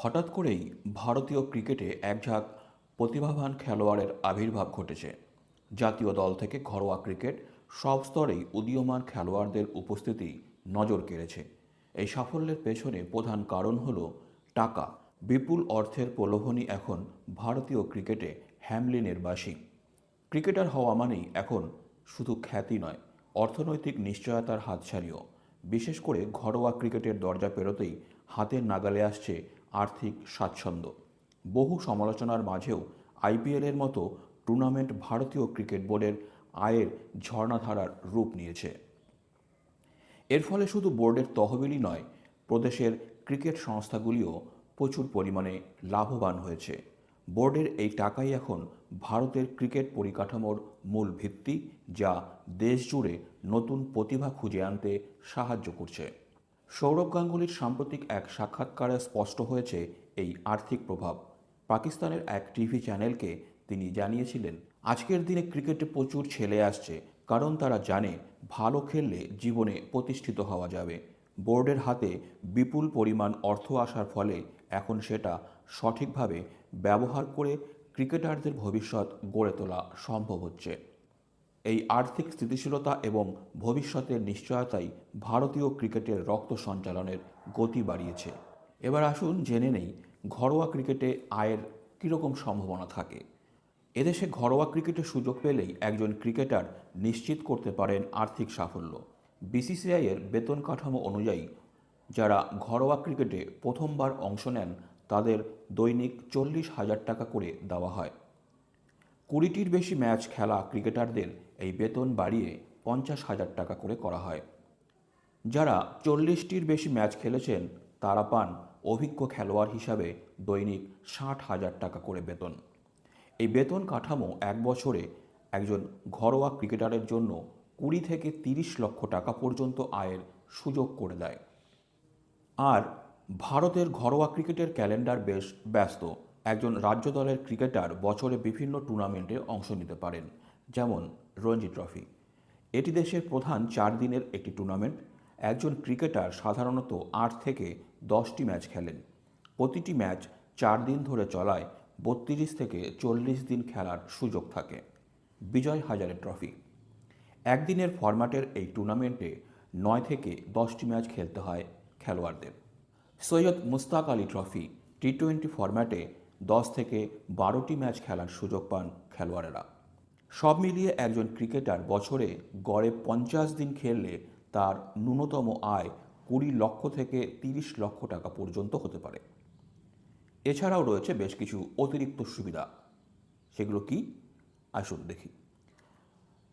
হঠাৎ করেই ভারতীয় ক্রিকেটে একঝাঁক প্রতিভাবান খেলোয়াড়ের আবির্ভাব ঘটেছে। জাতীয় দল থেকে ঘরোয়া ক্রিকেট সব স্তরেই উদীয়মান খেলোয়াড়দের উপস্থিতি নজর কেড়েছে। এই সাফল্যের পেছনে প্রধান কারণ হল টাকা। বিপুল অর্থের প্রলোভনই এখন ভারতীয় ক্রিকেটে হ্যামলিনের বাসী ক্রিকেটার হওয়া মানেই এখন শুধু খ্যাতি নয়, অর্থনৈতিক নিশ্চয়তার হাতছাড়িও বিশেষ করে ঘরোয়া ক্রিকেটের দরজা পেরোতেই হাতের নাগালে আসছে আর্থিক স্বাচ্ছন্দ্য। বহু সমালোচনার মাঝেও আইপিএলের মতো টুর্নামেন্ট ভারতীয় ক্রিকেট বোর্ডের আয়ের ঝর্ণাধারার রূপ নিয়েছে। এর ফলে শুধু বোর্ডের তহবিলই নয়, প্রদেশের ক্রিকেট সংস্থাগুলিও প্রচুর পরিমাণে লাভবান হয়েছে। বোর্ডের এই টাকাই এখন ভারতের ক্রিকেট পরিকাঠামোর মূল ভিত্তি, যা দেশ জুড়ে নতুন প্রতিভা খুঁজে আনতে সাহায্য করছে। সৌরভ গাঙ্গুলির সাম্প্রতিক এক সাক্ষাৎকারে স্পষ্ট হয়েছে এই আর্থিক প্রভাব। পাকিস্তানের এক টিভি চ্যানেলকে তিনি জানিয়েছিলেন, আজকের দিনে ক্রিকেটে প্রচুর ছেলে আসছে, কারণ তারা জানে ভালো খেললে জীবনে প্রতিষ্ঠিত হওয়া যাবে। বোর্ডের হাতে বিপুল পরিমাণ অর্থ আসার ফলে এখন সেটা সঠিকভাবে ব্যবহার করে ক্রিকেটারদের ভবিষ্যৎ গড়ে তোলা সম্ভব হচ্ছে। এই আর্থিক স্থিতিশীলতা এবং ভবিষ্যতের নিশ্চয়তাই ভারতীয় ক্রিকেটের রক্ত সঞ্চালনের গতি বাড়িয়েছে। এবার আসুন জেনে নেই ঘরোয়া ক্রিকেটে আয়ের কীরকম সম্ভাবনা থাকে। এদেশে ঘরোয়া ক্রিকেটের সুযোগ পেলেই একজন ক্রিকেটার নিশ্চিত করতে পারেন আর্থিক সাফল্য। বিসিসিআইয়ের বেতন কাঠামো অনুযায়ী যারা ঘরোয়া ক্রিকেটে প্রথমবার অংশ নেন, তাদের দৈনিক চল্লিশ হাজার টাকা করে দেওয়া হয়। কুড়িটির বেশি ম্যাচ খেলা ক্রিকেটারদের এই বেতন বাড়িয়ে পঞ্চাশ হাজার টাকা করে করা হয়। যারা চল্লিশটির বেশি ম্যাচ খেলেছেন, তারা পান অভিজ্ঞ খেলোয়াড় হিসাবে দৈনিক ষাট হাজার টাকা করে বেতন। এই বেতন কাঠামো এক বছরে একজন ঘরোয়া ক্রিকেটারের জন্য কুড়ি থেকে তিরিশ লক্ষ টাকা পর্যন্ত আয়ের সুযোগ করে দেয়। আর ভারতের ঘরোয়া ক্রিকেটের ক্যালেন্ডার বেশ ব্যস্ত। একজন রাজ্য দলের ক্রিকেটার বছরে বিভিন্ন টুর্নামেন্টে অংশ নিতে পারেন। যেমন রঞ্জি ট্রফি। এটি দেশের প্রধান চার দিনের একটি টুর্নামেন্ট। একজন ক্রিকেটার সাধারণত আট থেকে দশটি ম্যাচ খেলেন। প্রতিটি ম্যাচ চার দিন ধরে চলায় বত্রিশ থেকে চল্লিশ দিন খেলার সুযোগ থাকে। বিজয় হাজারে ট্রফি। একদিনের ফরম্যাটের এই টুর্নামেন্টে নয় থেকে দশটি ম্যাচ খেলতে হয় খেলোয়াড়দের। Syed Mushtaq Ali trophy T twenty ফরম্যাটে দশ থেকে বারোটি ম্যাচ খেলার সুযোগ পান খেলোয়াড়েরা। সব মিলিয়ে একজন ক্রিকেটার বছরে গড়ে পঞ্চাশ দিন খেললে তার ন্যূনতম আয় কুড়ি লক্ষ থেকে তিরিশ লক্ষ টাকা পর্যন্ত হতে পারে। এছাড়াও রয়েছে বেশ কিছু অতিরিক্ত সুবিধা। সেগুলো কি? আসুন দেখি।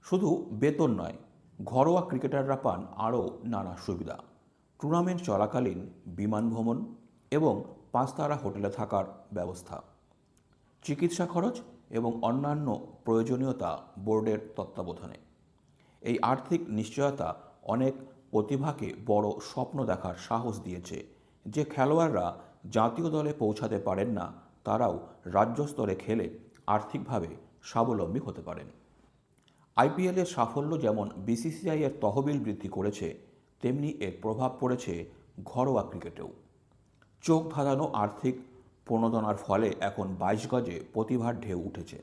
শুধু বেতন নয়, ঘরোয়া ক্রিকেটাররা পান আরও নানা সুবিধা। টুর্নামেন্ট চলাকালীন বিমান ভ্রমণ এবং পাঁচতারা হোটেলে থাকার ব্যবস্থা। চিকিৎসা খরচ এবং অন্যান্য প্রয়োজনীয়তা বোর্ডের তত্ত্বাবধানে। এই আর্থিক নিশ্চয়তা অনেক প্রতিভাকে বড় স্বপ্ন দেখার সাহস দিয়েছে যে খেলোয়াড়রা জাতীয় দলে পৌঁছাতে পারেন না, তারাও রাজ্য স্তরে খেলে আর্থিকভাবে স্বাবলম্বী হতে পারেন। আইপিএলের সাফল্য যেমন বিসিসিআই এর তহবিল বৃদ্ধি করেছে, তেমনি এর প্রভাব পড়েছে ঘরোয়া ক্রিকেটেও। চোখ ধাঁধানো আর্থিক প্রণোদনার ফলে এখন বাইশ গজে প্রতিভার ঢেউ উঠেছে।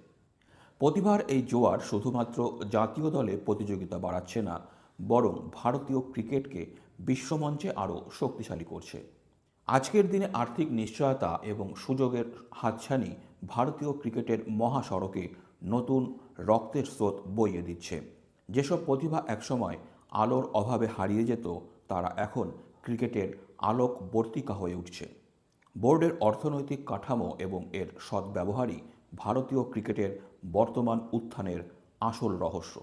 প্রতিভার এই জোয়ার শুধুমাত্র জাতীয় দলে প্রতিযোগিতা বাড়াচ্ছে না, বরং ভারতীয় ক্রিকেটকে বিশ্বমঞ্চে আরও শক্তিশালী করছে। আজকের দিনে আর্থিক নিশ্চয়তা এবং সুযোগের হাতছানি ভারতীয় ক্রিকেটের মহাসড়কে নতুন রক্তের স্রোত বইয়ে দিচ্ছে। যেসব প্রতিভা একসময় আলোর অভাবে হারিয়ে যেত, তারা এখন ক্রিকেটের আলোক বর্তিকা হয়ে উঠছে। বোর্ডের অর্থনৈতিক কাঠামো এবং এর সদ্ব্যবহারই ভারতীয় ক্রিকেটের বর্তমান উত্থানের আসল রহস্য।